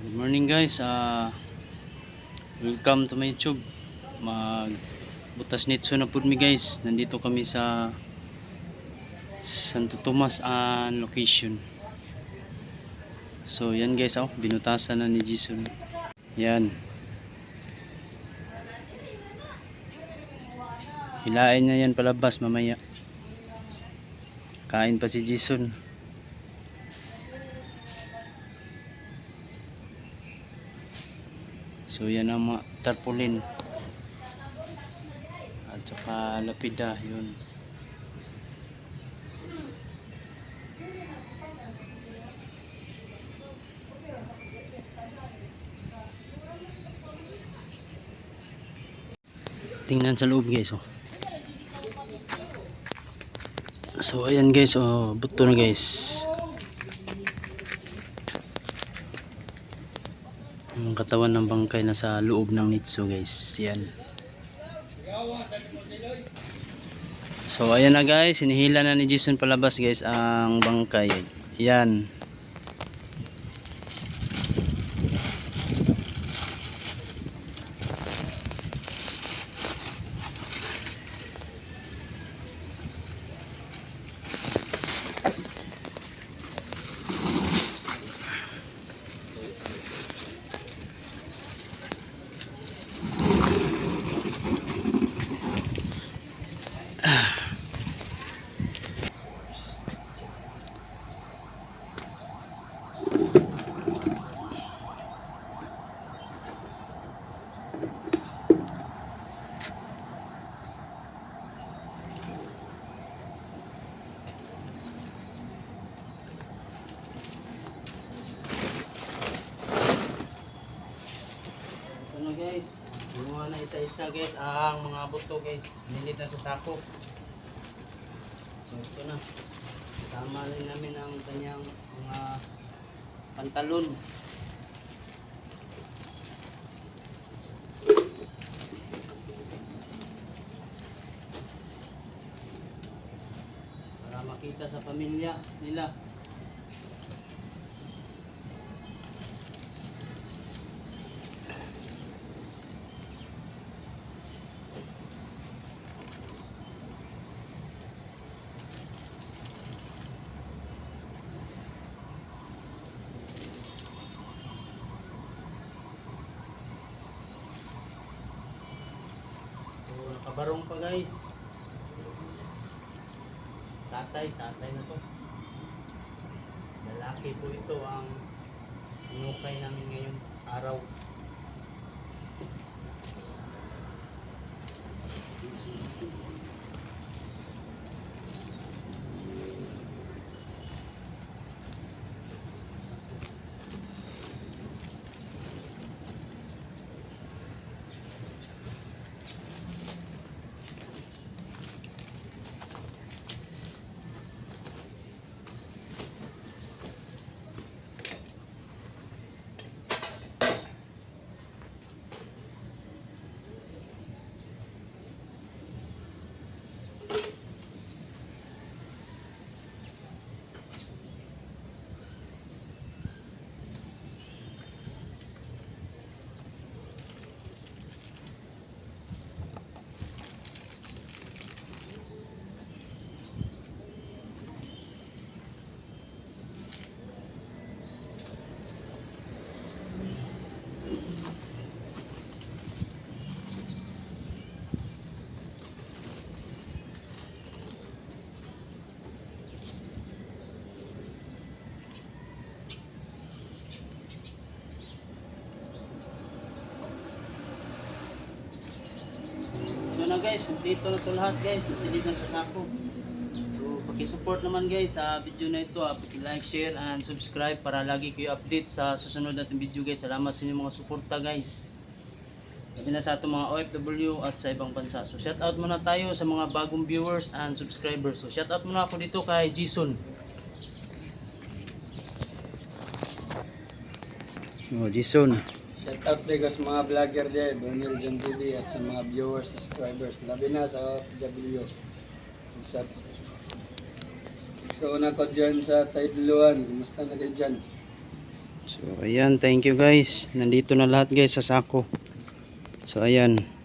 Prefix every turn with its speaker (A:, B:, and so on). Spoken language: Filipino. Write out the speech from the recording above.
A: Good morning guys. Uh, welcome to my YouTube. Mag butas nitso na pud mi guys. Nandito kami sa Santo Tomas an location. So yan guys oh, binutasan na ni Jason. Yan. Hilain niya yan palabas mamaya. Kain pa si Jason. So yan ang mga tarpaulin. At saka lapida yun. Tingnan sa loob guys oh. So ayan guys oh, buto na guys. Ang katawan ng bangkay na sa loob ng nitso guys. Yan. So ayan na guys, hinihila na ni Jason palabas guys ang bangkay. Yan. Ito na guys. Gumawa na isa-isa guys ang mga buto guys. Nilit na sa sako. So ito na. Sama rin namin ang kanyang mga pantalon. Para makita sa pamilya nila. So, nakabarong pa guys. Tatay, tatay na to. Lalaki po ito ang inukay namin ngayon araw. Ito guys, kompleto na ito lahat guys. Nasilid na sa sako. So, paki-support naman guys sa video na ito. Ah. Paki-like, share, and subscribe para lagi kayo update sa susunod natin video guys. Salamat sa inyong mga suporta guys. Sabi na sa ating mga OFW at sa ibang bansa. So, shout out muna tayo sa mga bagong viewers and subscribers. So, shout out muna ako dito kay Jason. Oh, Jason.
B: Shout out tayo sa mga vlogger there, Donel John TV at sa mga viewers, subscribers. Labi na sa OFW. Sa So una ko dyan sa Taytluan. Kumusta na kayo dyan?
A: So ayan, thank you guys. Nandito na lahat guys sa sako. So ayan.